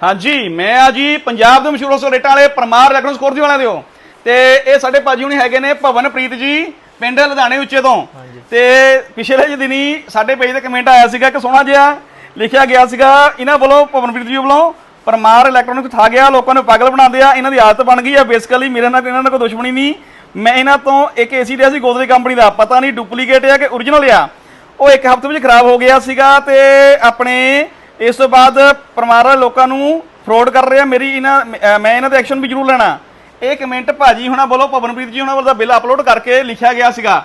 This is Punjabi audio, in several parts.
ਹਾਂਜੀ ਮੈਂ ਆ ਜੀ ਪੰਜਾਬ ਦੇ ਮਸ਼ਹੂਰ ਹੋਸਟਲ ਰੇਟਾਂ ਵਾਲੇ ਪਰਮਾਰ ਇਲੈਕਟ੍ਰੋਨਿਕਸ ਕੋਰਸ ਵਾਲਿਆਂ ਦੇ ਹੋ ਤੇ ਇਹ ਸਾਡੇ ਭਾਜੀ ਹੁਣੀ ਹੈਗੇ ਨੇ ਭਵਨਪ੍ਰੀਤ ਜੀ ਪਿੰਡ ਲੁਧਿਆਣੇ ਉੱਚੇ ਤੋਂ। ਤੇ ਪਿਛਲੇ ਜਿਹੇ ਦਿਨੀ ਸਾਡੇ ਪੇਜ ਤੇ ਕਮੈਂਟ ਆਇਆ ਸੀਗਾ ਕਿ ਸੋਹਣਾ ਜਿਹਾ ਲਿਖਿਆ ਗਿਆ ਸੀਗਾ ਇਹਨਾਂ ਵੱਲੋਂ ਭਵਨਪ੍ਰੀਤ ਜੀ ਵੱਲੋਂ ਪਰਮਾਰ ਇਲੈਕਟ੍ਰੋਨਿਕ ਥਾ ਗਿਆ ਲੋਕਾਂ ਨੂੰ ਪਾਗਲ ਬਣਾਉਂਦੇ ਆ ਇਹਨਾਂ ਦੀ ਆਦਤ ਬਣ ਗਈ ਆ ਬੇਸਿਕਲੀ ਮੇਰੇ ਨਾਲ ਇਹਨਾਂ ਨਾਲ ਕੋਈ ਦੁਸ਼ਮਣੀ ਨਹੀਂ। ਮੈਂ ਇਹਨਾਂ ਤੋਂ ਇੱਕ ਏਸੀ ਲਿਆ ਸੀ ਗੋਦਰੇ ਕੰਪਨੀ ਦਾ ਪਤਾ ਨਹੀਂ ਡੁਪਲੀਕੇਟ ਆ ਕਿ ਓਰੀਜਨਲ ਆ। ਉਹ ਇੱਕ ਹਫ਼ਤੇ ਵਿੱਚ ਖਰਾਬ ਹੋ ਗਿਆ ਸੀਗਾ ਤੇ ਆਪਣੇ ਇਸ ਤੋਂ ਬਾਅਦ ਪਰਮਾਰ ਲੋਕਾਂ ਨੂੰ ਫਰੋਡ ਕਰ ਰਿਹਾ, ਮੇਰੀ ਇਹਨਾਂ ਮੈਂ ਇਹਨਾਂ ਤੇ ਐਕਸ਼ਨ ਵੀ ਜ਼ਰੂਰ ਲੈਣਾ। ਇਹ ਕਮੈਂਟ ਭਾਜੀ ਹੁਣਾਂ ਵੱਲੋਂ, ਪਵਨਪ੍ਰੀਤ ਜੀ ਹੁਣਾਂ ਵੱਲੋਂ ਬਿੱਲ ਅਪਲੋਡ ਕਰਕੇ ਲਿਖਿਆ ਗਿਆ ਸੀਗਾ।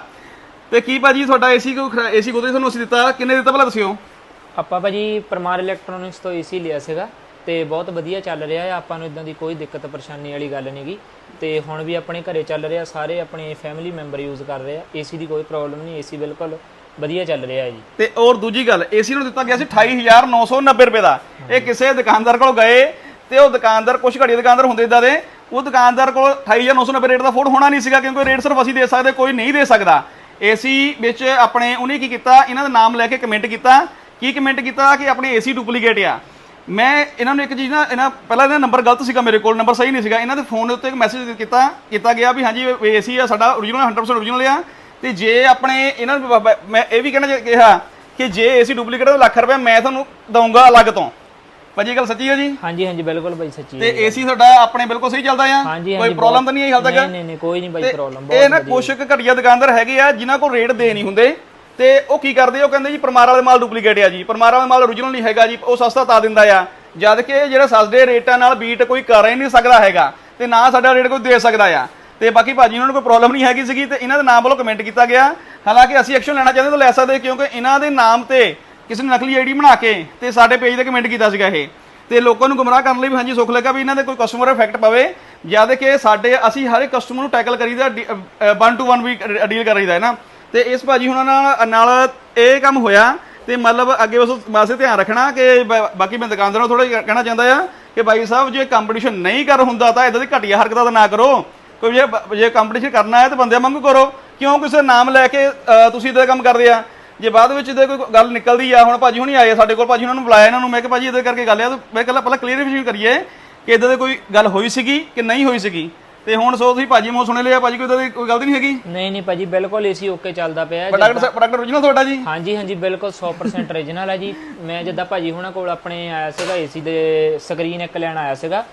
ਤੇ ਕੀ ਭਾਜੀ ਤੁਹਾਡਾ ਏਸੀ ਕੋ ਏਸੀ ਗੋਦਰੇ ਤੁਹਾਨੂੰ ਅਸੀਂ ਦਿੱਤਾ, ਕਿੰਨੇ ਦਿੱਤਾ ਪਹਿਲਾਂ ਦੱਸਿਓ ਆਪਾਂ ਭਾਜੀ ਪਰਮਾਰ ਇਲੈਕਟ੍ਰੋਨਿਕਸ ਤੋਂ ਏਸੀ ਲਿਆ ਸੀਗਾ, ਤੇ ਬਹੁਤ ਵਧੀਆ ਚੱਲ ਰਿਹਾ ਆ, ਆਪਾਂ ਨੂੰ ਇਦਾਂ ਦੀ ਕੋਈ ਦਿੱਕਤ ਪਰੇਸ਼ਾਨੀ ਵਾਲੀ ਗੱਲ ਨਹੀਂਗੀ ਤੇ ਹੁਣ ਵੀ ਆਪਣੇ ਘਰੇ ਚੱਲ ਰਿਹਾ, ਸਾਰੇ ਆਪਣੇ ਫੈਮਿਲੀ ਮੈਂਬਰ ਯੂਜ਼ ਕਰ ਰਹੇ ਆ, ਏਸੀ ਦੀ ਕੋਈ ਪ੍ਰੋਬਲਮ ਨਹੀਂ, ਏਸੀ ਬਿਲਕੁਲ ਵਧੀਆ ਚੱਲ ਰਿਹਾ ਜੀ। ਤੇ ਔਰ ਦੂਜੀ ਗੱਲ ਏਸੀ ਨੂੰ ਦਿੱਤਾ ਗਿਆ ਸੀ 28990 ਰੁਪਏ ਦਾ। ਇਹ ਕਿਸੇ ਦੁਕਾਨਦਾਰ ਕੋਲ ਗਏ ਤੇ ਉਹ ਦੁਕਾਨਦਾਰ ਕੁਝ ਘੜੀ ਦੁਕਾਨਦਾਰ ਹੁੰਦੇ ਇਦਾਂ ਦੇ, ਉਹ ਦੁਕਾਨਦਾਰ ਕੋਲ 28990 ਰੇਟ ਦਾ ਫੋਨ ਹੋਣਾ ਨਹੀਂ ਸੀਗਾ ਕਿਉਂਕਿ ਰੇਟ ਸਿਰਫ ਅਸੀਂ ਦੇ ਸਕਦੇ, ਕੋਈ ਨਹੀਂ ਦੇ ਸਕਦਾ। ਏਸੀ ਵਿੱਚ ਆਪਣੇ, ਉਹਨੇ ਕੀ ਕੀਤਾ, ਇਹਨਾਂ ਦਾ ਨਾਮ ਲੈ ਕੇ ਕਮੈਂਟ ਕੀਤਾ। ਕੀ ਕਮੈਂਟ ਕੀਤਾ ਕਿ ਆਪਣੇ ਏਸੀ ਡੁਪਲੀਕੇਟ ਆ। ਮੈਂ ਇਹਨਾਂ ਨੂੰ ਇੱਕ ਚੀਜ਼ ਨਾ, ਇਹਨਾਂ, ਪਹਿਲਾਂ ਇਹਨਾਂ ਨੰਬਰ ਗਲਤ ਸੀਗਾ ਮੇਰੇ ਕੋਲ ਨੰਬਰ ਸਹੀ ਨਹੀਂ ਸੀਗਾ। ਇਹਨਾਂ ਦੇ ਫੋਨ ਦੇ ਉੱਤੇ ਇੱਕ ਮੈਸੇਜ ਕੀਤਾ ਕੀਤਾ ਗਿਆ ਵੀ ਹਾਂਜੀ ਏਸੀ ਆ, ਸਾਡਾ origignal 100% origignal ਆ। ਤੇ ਜੇ ਆਪਣੇ ਇਹਨਾਂ ਨੂੰ ਮੈਂ ਇਹ ਵੀ ਕਹਿਣਾ ਕਿਹਾ ਕਿ ਜੇ ਏਸੀ ਡੁਪਲੀਕੇਟ ਦਾ ਲੱਖ ਰੁਪਏ ਮੈਂ ਤੁਹਾਨੂੰ ਦਊਂਗਾ ਅਲੱਗ ਤੋਂ। ਭਾਜੀ ਗੱਲ ਸੱਚੀ ਹੈ ਜੀ? ਹਾਂਜੀ ਹਾਂਜੀ ਬਿਲਕੁਲ ਭਾਈ ਸੱਚੀ ਤੇ ਹੈ। ਏਸੀ ਤੁਹਾਡਾ ਆਪਣੇ ਬਿਲਕੁਲ ਸਹੀ ਚੱਲਦਾ ਆ। ਕੋਈ ਪ੍ਰੋਬਲਮ ਤਾਂ ਨਹੀਂ ਆਈ ਹਾਲ ਤੱਕ? ਨਹੀਂ ਨਹੀਂ ਕੋਈ ਨਹੀਂ ਭਾਈ ਤੇ ਪ੍ਰੋਬਲਮ ਇਹ ਨਾ ਕੁਛ ਘਟੀਆ ਦੁਕਾਨਦਾਰ ਹੈਗੇ ਆ ਜਿਨ੍ਹਾਂ ਕੋਲ ਰੇਟ ਦੇ ਨਹੀਂ ਹੁੰਦੇ। ਤੇ ਉਹ ਕੀ ਕਰਦੇ? ਉਹ ਕਹਿੰਦੇ ਜੀ ਪਰਮਾਰ ਵਾਲੇ ਮਾਲ ਡੁਪਲੀਕੇਟ ਆ ਜੀ। ਪਰਮਾਰ ਵਾਲਾ ਮਾਲ origignal ਨਹੀਂ ਹੈਗਾ ਜੀ ਉਹ ਸਸਤਾ ਤਾ ਦਿੰਦਾ ਆ। ਜਦ ਕਿ ਜਿਹੜਾ ਸਸਤੇ ਰੇਟਾਂ ਨਾਲ ਬੀਟ ਕੋਈ ਕਰ ਹੀ ਨਹੀਂ ਸਕਦਾ ਹੈਗਾ। ਤੇ ਨਾ ਸਾਡਾ ਰੇਟ ਕੋਈ ਦੇ ਸਕਦਾ ਆ। ਤੇ ਬਾਕੀ ਭਾਜੀ, ਉਹਨਾਂ ਨੂੰ ਕੋਈ ਪ੍ਰੋਬਲਮ ਨਹੀਂ ਹੈਗੀ ਸੀਗੀ ਤੇ ਇਹਨਾਂ ਦੇ ਨਾਮ ਵੱਲੋਂ ਕਮੈਂਟ ਕੀਤਾ ਗਿਆ। ਹਾਲਾਂਕਿ ਅਸੀਂ ਐਕਸ਼ਨ ਲੈਣਾ ਚਾਹੁੰਦੇ ਤਾਂ ਲੈ ਸਕਦੇ, ਕਿਉਂਕਿ ਇਹਨਾਂ ਦੇ ਨਾਮ ਤੇ ਕਿਸੇ ਨੇ ਨਕਲੀ ਆਈਡੀ ਬਣਾ ਕੇ ਤੇ ਸਾਡੇ ਪੇਜ ਤੇ ਕਮੈਂਟ ਕੀਤਾ ਸੀਗਾ ਇਹ। ਤੇ ਲੋਕਾਂ ਨੂੰ ਗੁੰਮਰਾਹ ਕਰਨ ਲਈ ਵੀ ਹਾਂਜੀ, ਸੁੱਖ ਲੱਗਾ ਵੀ ਇਹਨਾਂ ਦੇ ਕੋਈ ਕਸਟਮਰ ਇਫੈਕਟ ਪਵੇ। ਜਦ ਕਿ ਸਾਡੇ, ਅਸੀਂ ਹਰ ਇੱਕ ਕਸਟਮਰ ਨੂੰ ਟੈਕਲ ਕਰੀਦਾ 1 ਟੂ 1 ਵੀ ਡੀਲ ਕਰੀਦਾ ਹੈ ਨਾ। ਤੇ ਇਸ ਭਾਜੀ ਹੁਣਾਂ ਨਾਲ ਨਾਲ ਇਹ ਕੰਮ ਹੋਇਆ ਤੇ ਮਤਲਬ ਅੱਗੇ ਉਸ ਵਾਸਤੇ ਧਿਆਨ ਰੱਖਣਾ ਕਿ ਬਾਕੀ ਮੈਂ ਦੁਕਾਨਦਾਰਾਂ ਨੂੰ ਥੋੜਾ ਕਹਿਣਾ ਚਾਹੁੰਦਾ ਆ ਕਿ ਭਾਈ ਸਾਹਿਬ, ਜੇ ਕੰਪੀਟੀਸ਼ਨ ਨਹੀਂ ਕਰ ਹੁੰਦਾ ਤਾਂ ਇਦਾਂ ਦੀ ਘਟੀਆ ਹਰਕਤਾਂ ਤਾਂ ਨਾ ਕਰੋ। ਕੋਈ ਜੇ ਜੇ ਕੰਪੀਟੀਸ਼ਨ ਕਰਨਾ ਹੈ ਤਾਂ ਬੰਦਿਆਂ ਵਾਂਗੂ ਕਰੋ। ਕਿਉਂ ਕਿਸੇ ਨਾਮ ਲੈ ਕੇ ਤੁਸੀਂ ਇਦਾਂ ਕੰਮ ਕਰਦੇ ਆ? ਜੇ ਬਾਅਦ ਵਿੱਚ ਇਹਦੇ ਕੋਈ ਗੱਲ ਨਿਕਲਦੀ ਆ ਹੁਣ ਭਾਜੀ ਹੁਣੀ ਆਏ ਆ ਸਾਡੇ ਕੋਲ ਭਾਜੀ ਉਹਨਾਂ ਨੂੰ ਬੁਲਾਇਆ ਇਹਨਾਂ ਨੂੰ ਮੈਂ ਕਿਹਾ ਭਾਜੀ ਇਹਦੇ ਕਰਕੇ ਗੱਲ ਆ ਤਾਂ ਮੈਂ ਕਹਿੰਦਾ ਪਹਿਲਾਂ ਕਲੀਅਰਿਫਿਕੇਸ਼ਨ ਕਰੀਏ ਕਿ ਇਦਾਂ ਦੀ ਕੋਈ ਗੱਲ ਹੋਈ ਸੀਗੀ ਕਿ ਨਹੀਂ ਹੋਈ ਸੀਗੀ? ਤੇ ਹੁਣ ਸੋ ਤੁਸੀਂ ਭਾਜੀ ਮੂੰਹ ਸੁਣੇ ਲਿਆ ਭਾਜੀ ਕੋਈ ਦੀ ਕੋਈ ਗਲਤੀ ਨਹੀਂ ਹੈਗੀ? ਨਹੀਂ ਨਹੀਂ ਭਾਜੀ ਬਿਲਕੁਲ ਏਸੀ ਓਕੇ ਚੱਲਦਾ ਪਿਆ ਹੈ। ਪ੍ਰੋਡਕਟ ਪ੍ਰੋਡਕਟ origignal ਤੁਹਾਡਾ ਜੀ? ਹਾਂਜੀ ਹਾਂਜੀ ਬਿਲਕੁਲ 100% origignal ਹੈ ਜੀ। ਮੈਂ ਜਿੱਦਾਂ ਭਾਜੀ ਹੁਣਾਂ ਕੋਲ ਆਪਣੇ ਆਇਆ ਸੀਗਾ ਏਸੀ ਦੇ ਸਕਰੀਨ ਇੱਕ ਲੈਣ ਆਇਆ ਸੀਗਾ।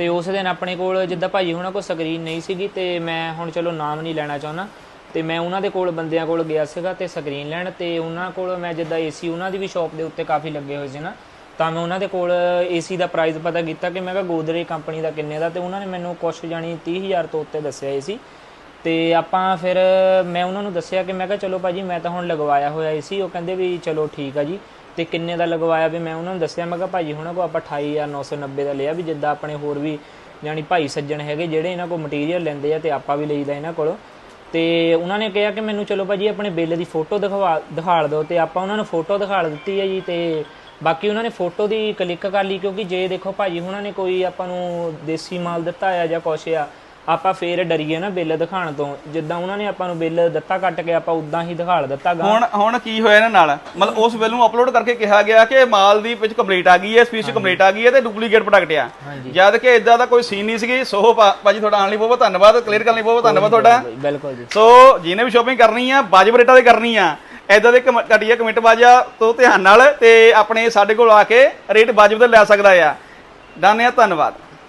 ਤੇ ਉਸ ਦਿਨ ਆਪਣੇ ਕੋਲ ਜਿੱਦਾਂ ਭਾਜੀ ਹੁਣਾਂ ਕੋਲ ਸਕਰੀਨ ਨਹੀਂ ਸੀਗੀ ਤੇ ਮੈਂ ਹੁਣ ਚਲੋ ਨਾਮ ਨਹੀਂ ਲੈਣਾ ਚਾਹੁੰਦਾ। ਤੇ ਮੈਂ ਉਹਨਾਂ ਦੇ ਕੋਲ, ਬੰਦਿਆਂ ਕੋਲ ਗਿਆ ਸੀਗਾ ਤੇ ਸਕਰੀਨ ਲੈਣ ਤੇ ਉਹਨਾਂ ਕੋਲ ਮੈਂ ਜਿੱਦਾਂ ਏਸੀ ਉਹਨਾਂ ਦੀ ਵੀ ਸ਼ਾਪ ਦੇ ਉੱਤੇ ਕਾਫੀ ਲੱਗੇ ਹੋਏ ਸੀ ਨਾ, ਤਾਂ ਮੈਂ ਉਹਨਾਂ ਦੇ ਕੋਲ ਏਸੀ ਦਾ ਪ੍ਰਾਈਸ ਪਤਾ ਕੀਤਾ ਕਿ ਮੈਂ ਕਿਹਾ ਗੋਦਰੇ ਕੰਪਨੀ ਦਾ ਕਿੰਨੇ ਦਾ ਤੇ ਉਹਨਾਂ ਨੇ ਮੈਨੂੰ ਕੁਛ ਜਾਣੀ 30000 ਤੋਂ ਉੱਤੇ ਦੱਸਿਆ ਏਸੀ ਤੇ ਆਪਾਂ ਫਿਰ ਮੈਂ ਉਹਨਾਂ ਨੂੰ ਦੱਸਿਆ ਕਿ ਮੈਂ ਕਿਹਾ ਚਲੋ ਭਾਜੀ, ਮੈਂ ਤਾਂ ਹੁਣ ਲਗਵਾਇਆ ਹੋਇਆ ਸੀ ਉਹ ਕਹਿੰਦੇ ਵੀ ਚਲੋ ਠੀਕ ਆ ਜੀ। ਤੇ ਕਿੰਨੇ ਦਾ ਲਗਵਾਇਆ ਵੀ ਮੈਂ ਉਹਨਾਂ ਨੂੰ ਦੱਸਿਆ, ਮੈਂ ਕਿਹਾ ਭਾਜੀ, ਹੁਣਾਂ ਕੋ ਆਪਾਂ 28990 ਦਾ ਲਿਆ ਵੀ, ਜਿੱਦਾਂ ਆਪਣੇ ਹੋਰ ਵੀ ਜਾਨੀ ਭਾਈ ਸੱਜਣ ਹੈਗੇ, ਜਿਹੜੇ ਇਹਨਾਂ ਕੋਲ ਮਟੀਰੀਅਲ ਲੈਂਦੇ ਆ ਤੇ ਆਪਾਂ ਵੀ ਲਈਦਾ ਇਹਨਾਂ ਕੋਲੋਂ। ਤੇ ਉਹਨਾਂ ਨੇ ਕਿਹਾ ਕਿ ਮੈਨੂੰ ਚਲੋ ਭਾਜੀ, ਆਪਣੇ ਬਿੱਲ ਦੀ ਫੋਟੋ ਦਿਖਵਾ, ਦਿਖਾਲ ਦਿਓ ਤੇ ਆਪਾਂ ਉਹਨਾਂ ਨੂੰ ਫੋਟੋ ਦਿਖਾਲ ਦਿੱਤੀ ਹੈ ਜੀ ਤੇ ਬਾਕੀ ਉਹਨਾਂ ਨੇ ਫੋਟੋ ਦੀ ਕਲਿੱਕ ਕਰ ਲਈ ਕਿਉਂਕਿ ਜੇ ਦੇਖੋ ਭਾਜੀ ਉਹਨਾਂ ਨੇ ਕੋਈ ਆਪਾਂ ਨੂੰ ਦੇਸੀ ਮਾਲ ਦਿੱਤਾ ਆ ਜਾਂ ਕੁਛ ਆ ਆਪਾਂ ਫੇਰ ਡਰੀਏ ਨਾ ਬਿੱਲ ਦਿਖਾਣ ਤੋਂ। ਜਿੱਦਾਂ ਉਹਨਾਂ ਨੇ ਆਪਾਂ ਨੂੰ ਬਿੱਲ ਦਿੱਤਾ ਕੱਟ ਕੇ ਆਪਾਂ ਉਦਾਂ ਹੀ ਦਿਖਾਲ ਦਿੱਤਾ ਗਾ। ਹੁਣ ਹੁਣ ਕੀ ਹੋਇਆ ਇਹਨਾਂ ਨਾਲ? ਮਤਲਬ ਉਸ ਬਿੱਲ ਨੂੰ ਅਪਲੋਡ ਕਰਕੇ ਕਿਹਾ ਗਿਆ ਕਿ ਮਾਲ ਦੀ ਵਿੱਚ ਕੰਪਲੀਟ ਆ ਗਈ ਹੈ ਸਪੀਚ ਕੰਪਲੀਟ ਆ ਗਈ ਹੈ ਤੇ ਡੁਪਲੀਕੇਟ ਪ੍ਰੋਡਕਟ ਆ। ਜਦ ਕਿ ਇਦਾਂ ਦਾ ਕੋਈ ਸੀਨ ਨਹੀਂ ਸੀਗੀ। ਸੋ ਭਾਜੀ ਤੁਹਾਡਾ ਆਉਣ ਲਈ ਬਹੁਤ ਬਹੁਤ ਧੰਨਵਾਦ। ਕਲੀਅਰ ਕਰਨ ਲਈ ਬਹੁਤ ਬਹੁਤ ਧੰਨਵਾਦ ਤੁਹਾਡਾ। ਬਿਲਕੁਲ ਜੀ। ਸੋ ਜਿਹਨੇ ਵੀ ਸ਼ਾਪਿੰਗ ਕਰਨੀ ਆ ਵਾਜਬ ਰੇਟਾਂ ਤੇ ਕਰਨੀ ਆ ਐਦਾਂ ਦੇ ਘਟੀਆ ਕਮੈਂਟ ਬਾਜਾ ਤੋਂ ਧਿਆਨ ਨਾਲ ਤੇ ਆਪਣੇ ਸਾਡੇ ਕੋਲ ਆ ਕੇ ਰੇਟ ਵਾਜਬ ਤੇ ਲੈ ਸਕਦਾ ਆ। ਡਨ ਆ ਧੰਨਵਾਦ।